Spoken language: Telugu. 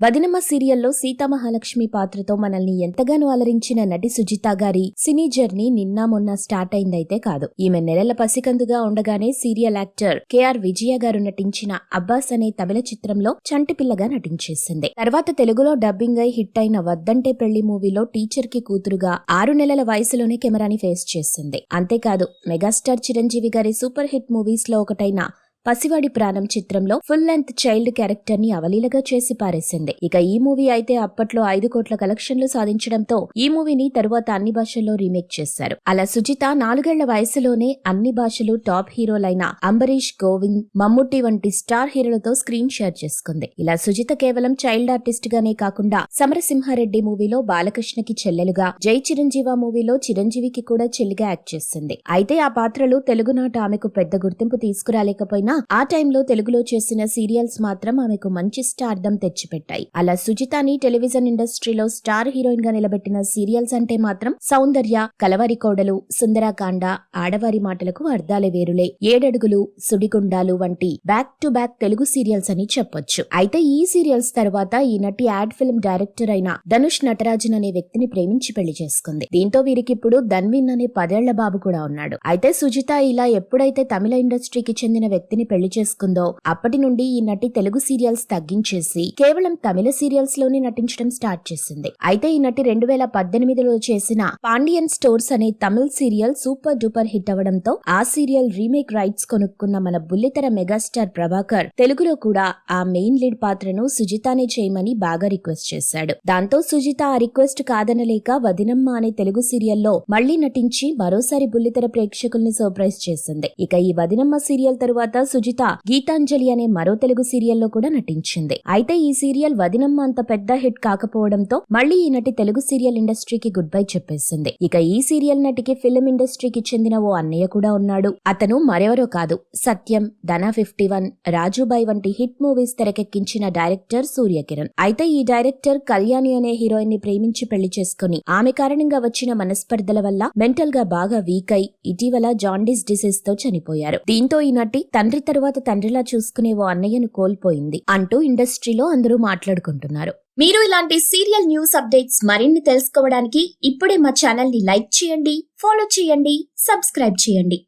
వదినమ్మ సీరియల్లో సీతామహాలక్ష్మి పాత్రతో మనల్ని ఎంతగానో అలరించిన నటి సుజిత గారి సినీ జర్నీ నిన్న మొన్న స్టార్ట్ అయిందైతే కాదు. ఈమె నెలల పసికందుగా ఉండగానే సీరియల్ యాక్టర్ కెఆర్ విజయ గారు నటించిన అబ్బాస్ అనే తమిళ చిత్రంలో చంటిపిల్లగా నటించేసింది. తర్వాత తెలుగులో డబ్బింగ్ అయి హిట్ అయిన వద్దంటే పెళ్ళి మూవీలో టీచర్కి కూతురుగా ఆరు నెలల వయసులోనే కెమెరాని ఫేస్ చేసింది. అంతేకాదు మెగాస్టార్ చిరంజీవి గారి సూపర్ హిట్ మూవీస్లో ఒకటైన పసివాడి ప్రాణం చిత్రంలో ఫుల్ లెంత్ చైల్డ్ క్యారెక్టర్ని అవలీలగా చేసి పారేసింది. ఇక ఈ మూవీ అయితే అప్పట్లో ఐదు కోట్ల కలెక్షన్లు సాధించడంతో ఈ మూవీని తరువాత అన్ని భాషల్లో రీమేక్ చేశారు. అలా సుజిత నాలుగేళ్ళ వయసులోనే అన్ని భాషలు టాప్ హీరోలైన అంబరీష్ గోవింద్ మమ్ముట్టి వంటి స్టార్ హీరోలతో స్క్రీన్ షేర్ చేసుకుంది. ఇలా సుజిత కేవలం చైల్డ్ ఆర్టిస్ట్ గానే కాకుండా సమరసింహారెడ్డి మూవీలో బాలకృష్ణకి చెల్లెలుగా జై చిరంజీవ మూవీలో చిరంజీవికి కూడా చెల్లిగా యాక్ట్ చేసింది. అయితే ఆ పాత్రలు తెలుగునాట ఆమెకు పెద్ద గుర్తింపు తీసుకురాలేకపోయినా ఆ టైంలో తెలుగులో చేసిన సీరియల్స్ మాత్రం ఆమెకు మంచి స్టార్డమ్ తెచ్చిపెట్టాయి. అలా సుజితాని టెలివిజన్ ఇండస్ట్రీలో స్టార్ హీరోయిన్గా నిలబెట్టిన సీరియల్స్ అంటే మాత్రం సౌందర్య కలవరి కోడలు సుందరాకాండ ఆడవారి మాటలకు అర్థాలే వేరులే. ఏడడుగులు సుడిగుండాలు వంటి back to back Telugu serials అని చెప్పొచ్చు. అయితే ఈ సీరియల్స్ తర్వాత ఈ నటి యాడ్ ఫిల్మ్ డైరెక్టర్ అయిన ధనుష్ నటరాజన్ అనే వ్యక్తిని ప్రేమించి పెళ్ళి చేసుకుంది. దీంతో వీరికిప్పుడు ధన్విన్ అనే పదేళ్ళ బాబు కూడా ఉన్నాడు. అయితే సుజిత ఇలా ఎప్పుడైతే తమిళ ఇండస్ట్రీకి చెందిన వ్యక్తిని పెళ్ళి చేసుకుందో అప్పటి నుండి ఈ నటి తెలుగు సీరియల్స్ తగ్గించేసి కేవలం తమిళ సీరియల్స్లోనే నటించడం స్టార్ట్ చేసింది. అయితే ఈ నటి రెండు వేల పద్దెనిమిదిలో చేసిన పాండియన్ స్టోర్స్ అనే తమిళ సీరియల్ సూపర్ డూపర్ హిట్ అవడంతో ఆ సీరియల్ రీమేక్ రైట్స్ కొనుక్కున్న మన బుల్లితెర మెగాస్టార్ ప్రభాకర్ తెలుగులో కూడా ఆ మెయిన్ లీడ్ పాత్రను సుజితానే చేయమని బాగా రిక్వెస్ట్ చేశాడు. దాంతో సుజిత ఆ రిక్వెస్ట్ కాదనలేక వదినమ్మ అనే తెలుగు సీరియల్లో మళ్ళీ నటించి మరోసారి బుల్లితెర ప్రేక్షకుల్ని సర్ప్రైజ్ చేసింది. ఇక ఈ వదినమ్మ సీరియల్ తరువాత సుజిత గీతాంజలి అనే మరో తెలుగు సీరియల్లో కూడా నటించింది. అయితే ఈ సీరియల్ వదినమ్మ అంత పెద్ద హిట్ కాకపోవడంతో మళ్ళీ ఈ నటి తెలుగు సీరియల్ ఇండస్ట్రీకి గుడ్ బై చెప్పేసింది. ఇక ఈ సీరియల్ నటికి ఫిల్మ్ ఇండస్ట్రీకి చెందిన ఓ అన్నయ్య కూడా ఉన్నాడు. అతను మరెవరో కాదు సత్యం ధన ఫిఫ్టీ వన్ రాజుబాయ్ వంటి హిట్ మూవీస్ తెరకెక్కించిన డైరెక్టర్ సూర్యకిరణ్. అయితే ఈ డైరెక్టర్ కళ్యాణి అనే హీరోయిన్ని ప్రేమించి పెళ్ళి చేసుకుని ఆమె కారణంగా వచ్చిన మనస్పర్ధల వల్ల మెంటల్గా బాగా వీక్ అయి ఇటీవల జాండీస్ డిసీజ్తో చనిపోయారు. దీంతో ఈ నటి తండ్రి తరువాత తండ్రిలా చూసుకునే ఓ అన్నయ్యను కోల్పోయింది అంటూ ఇండస్ట్రీలో అందరూ మాట్లాడుకుంటున్నారు. మీరు ఇలాంటి సీరియల్ న్యూస్ అప్డేట్స్ మరిన్ని తెలుసుకోవడానికి ఇప్పుడే మా ఛానల్ని లైక్ చేయండి ఫాలో చేయండి సబ్స్క్రైబ్ చేయండి.